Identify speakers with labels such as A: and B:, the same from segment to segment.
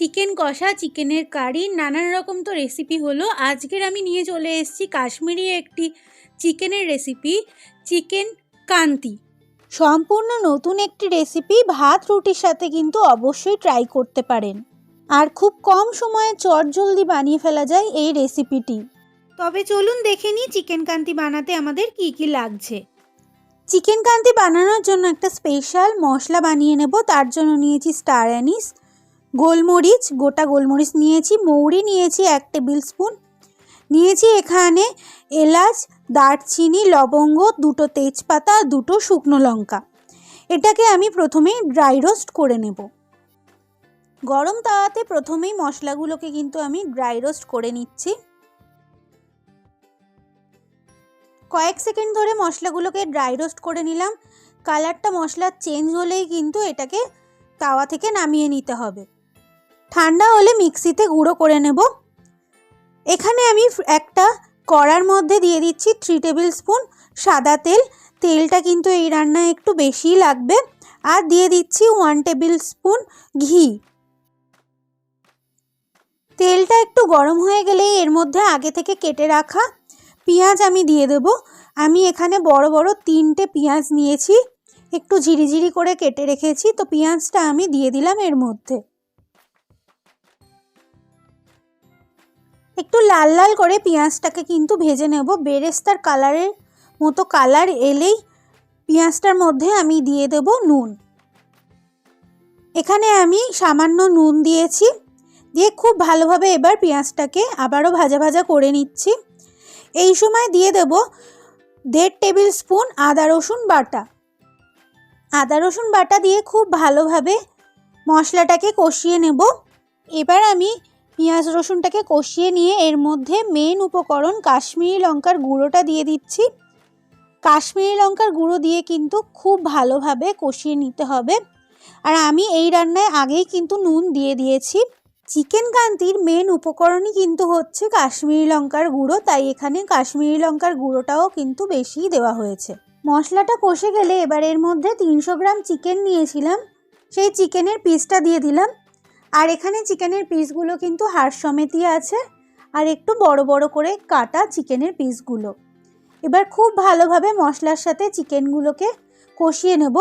A: Chicken কষা, চিকেনের কারি, নানান রকম তো রেসিপি হলো। আজকের আমি নিয়ে চলে এসেছি কাশ্মীরি একটি চিকেনের রেসিপি চিকেন কান্তি। সম্পূর্ণ নতুন একটি রেসিপি ভাত, রুটির সাথে কিন্তু অবশ্যই ট্রাই করতে পারেন। আর খুব কম সময়ে চটজলদি বানিয়ে ফেলা যায় এই রেসিপিটি তবে চলুন দেখে নিই চিকেন কান্তি বানাতে আমাদের কি কি লাগছে। চিকেন কান্তি বানানোর জন্য একটা স্পেশাল মশলা বানিয়ে নেব, তার জন্য নিয়েছি স্টার অ্যানিস গোলমরিচ, গোটা গোলমরিচ নিয়েছি, মৌরি নিয়েছি এক টেবিল স্পুন। নিয়েছি এখানে এলাচ, দারচিনি, লবঙ্গ, দুটো তেজপাতা, দুটো শুকনো লঙ্কা। এটাকে আমি প্রথমেই ড্রাই রোস্ট করে নেব। গরম তাওয়াতে প্রথমেই মশলাগুলোকে কিন্তু আমি ড্রাই রোস্ট করে নিচ্ছি। কয়েক সেকেন্ড ধরে মশলাগুলোকে ড্রাই রোস্ট করে নিলাম। কালারটা মশলার চেঞ্জ হলেই কিন্তু এটাকে তাওয়া থেকে নামিয়ে নিতে হবে। ঠান্ডা হলে মিক্সিতে গুঁড়ো করে নেব। এখানে আমি একটা কড়ার মধ্যে দিয়ে দিচ্ছি থ্রি টেবিল স্পুন সাদা তেল। তেলটা কিন্তু এই রান্নায় একটু বেশিই লাগবে। আর দিয়ে দিচ্ছি ওয়ান টেবিল স্পুন ঘি। তেলটা একটু গরম হয়ে গেলেই এর মধ্যে আগে থেকে কেটে রাখা পেঁয়াজ আমি দিয়ে দেব। আমি এখানে বড় বড় তিনটে পেঁয়াজ নিয়েছি। একটু ঝিরিঝিরি করে কেটে রেখেছি। তো পেঁয়াজটা আমি দিয়ে দিলাম এর মধ্যে। একটু লাল লাল করে পেঁয়াজটাকে কিন্তু ভেজে নেব। বেরেস্তার কালারের মতো কালার এলেই পেঁয়াজটার মধ্যে আমি দিয়ে দেব নুন। এখানে আমি সামান্য নুন দিয়েছি। দিয়ে খুব ভালোভাবে এবার পেঁয়াজটাকে আবারও ভাজা ভাজা করে নিচ্ছি। এই সময় দিয়ে দেব দেড় টেবিল স্পুন আদা রসুন বাটা। আদা রসুন বাটা দিয়ে খুব ভালোভাবে মশলাটাকে কষিয়ে নেব। এবার আমি পেঁয়াজ রসুনটাকে কষিয়ে নিয়ে এর মধ্যে মেন উপকরণ কাশ্মীরি লঙ্কার গুঁড়োটা দিয়ে দিচ্ছি। কাশ্মীরি লঙ্কার গুঁড়ো দিয়ে কিন্তু খুব ভালোভাবে কষিয়ে নিতে হবে। আর আমি এই রান্নায় আগেই কিন্তু নুন দিয়ে দিয়েছি। চিকেন কান্তির মেন উপকরণই কিন্তু হচ্ছে কাশ্মীরি লঙ্কার গুঁড়ো, তাই এখানে কাশ্মীরি লঙ্কার গুঁড়োটাও কিন্তু বেশিই দেওয়া হয়েছে। মশলাটা কষে গেলে এবার এর মধ্যে তিনশো গ্রাম চিকেন নিয়েছিলাম। সেই চিকেনের পিসটা দিয়ে দিলাম। আর এখানে চিকেনের পিসগুলো কিন্তু হাড় সমেতই আছে। আর একটু বড় বড় করে কাটা চিকেনের পিসগুলো। এবার খুব ভালোভাবে মশলার সাথে চিকেনগুলোকে কষিয়ে নেব।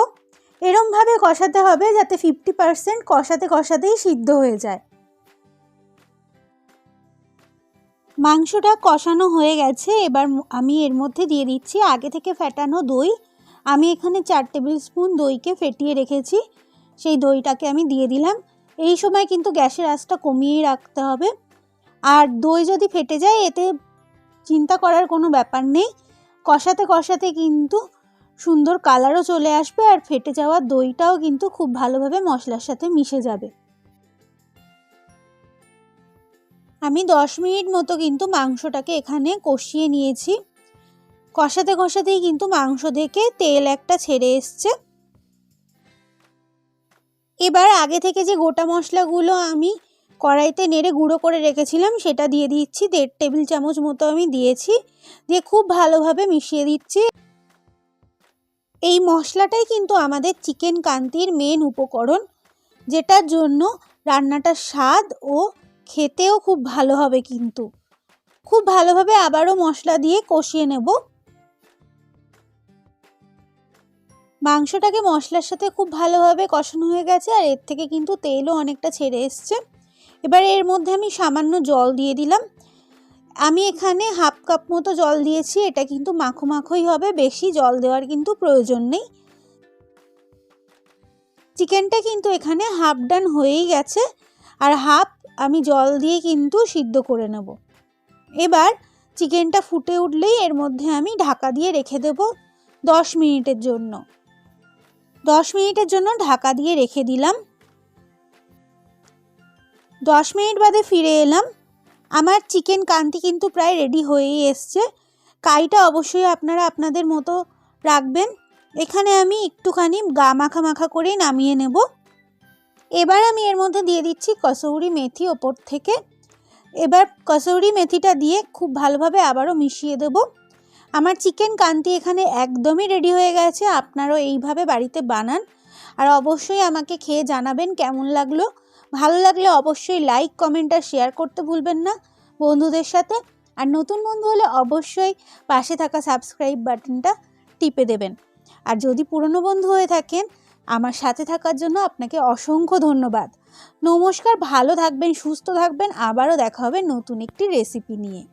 A: এরমভাবে কষাতে হবে যাতে ফিফটি পারসেন্ট কষাতে কষাতেই সিদ্ধ হয়ে যায়। মাংসটা কষানো হয়ে গেছে। এবার আমি এর মধ্যে দিয়ে দিচ্ছি আগে থেকে ফেটানো দই। আমি এখানে চার টেবিল স্পুন দইকে ফেটিয়ে রেখেছি। সেই দইটাকে আমি দিয়ে দিলাম। এই সময় কিন্তু গ্যাসের আঁচটা কমিয়েই রাখতে হবে। আর দই যদি ফেটে যায়, এতে চিন্তা করার কোনো ব্যাপার নেই। কষাতে কষাতে কিন্তু সুন্দর কালারও চলে আসবে আর ফেটে যাওয়া দইটাও কিন্তু খুব ভালোভাবে মশলার সাথে মিশে যাবে। আমি দশ মিনিট মতো কিন্তু মাংসটাকে এখানে কষিয়ে নিয়েছি। কষাতে কষাতেই কিন্তু মাংস থেকে তেল একটা ছেড়ে এসছে। এবার আগে থেকে যে গোটা মশলাগুলো আমি কড়াইতে নেড়ে গুঁড়ো করে রেখেছিলাম, সেটা দিয়ে দিচ্ছি। দেড় টেবিল চামচ মতো আমি দিয়েছি। দিয়ে খুব ভালোভাবে মিশিয়ে দিচ্ছি। এই মশলাটাই কিন্তু আমাদের চিকেন কান্তির মেন উপকরণ, যেটার জন্য রান্নাটার স্বাদ ও খেতেও খুব ভালো হবে কিন্তু। খুব ভালোভাবে আবারও মশলা দিয়ে কষিয়ে নেব। মাংসটাকে মশলার সাথে খুব ভালোভাবে কষানো হয়ে গেছে আর এর থেকে কিন্তু তেলও অনেকটা ছেড়ে এসছে। এবার এর মধ্যে আমি সামান্য জল দিয়ে দিলাম। আমি এখানে হাফ কাপ মতো জল দিয়েছি, এটা কিন্তু মাখো মাখোই হবে, বেশি জল দেওয়ার কিন্তু প্রয়োজন নেই। চিকেনটা কিন্তু এখানে হাফ ডান হয়েই গেছে আর হাফ আমি জল দিয়ে কিন্তু সিদ্ধ করে নেব। এবার চিকেনটা ফুটে উঠলেই এর মধ্যে আমি ঢাকা দিয়ে রেখে দেব দশ মিনিটের জন্য। দশ মিনিটের জন্য ঢাকা দিয়ে রেখে দিলাম। দশ মিনিট বাদে ফিরে এলাম। আমার চিকেন কান্তি কিন্তু প্রায় রেডি হয়েই এসছে। কাইটা অবশ্যই আপনারা আপনাদের মতো রাখবেন। এখানে আমি একটুখানি গা মাখা মাখা করে নামিয়ে নেব। এবার আমি এর মধ্যে দিয়ে দিচ্ছি কসৌরি মেথি ওপর থেকে। এবার কসৌরি মেথিটা দিয়ে খুব ভালোভাবে আবারও মিশিয়ে দেব। আমার চিকেন কান্তি এখানে একদমই রেডি হয়ে গেছে, আপনারাও এইভাবে বাড়িতে বানান। আর অবশ্যই আমাকে খেয়ে জানাবেন কেমন লাগল। ভালো লাগলে অবশ্যই লাইক কমেন্ট আর শেয়ার করতে ভুলবেন না বন্ধুদের সাথে। আর নতুন বন্ধু হলে অবশ্যই পাশে থাকা সাবস্ক্রাইব বাটনটা টিপে দেবেন। আর যদি পুরনো বন্ধু হয়ে থাকেন, আমার সাথে থাকার জন্য আপনাকে অসংখ্য ধন্যবাদ। নমস্কার, ভালো থাকবেন, সুস্থ থাকবেন, আবারও দেখা হবে নতুন একটি রেসিপি নিয়ে।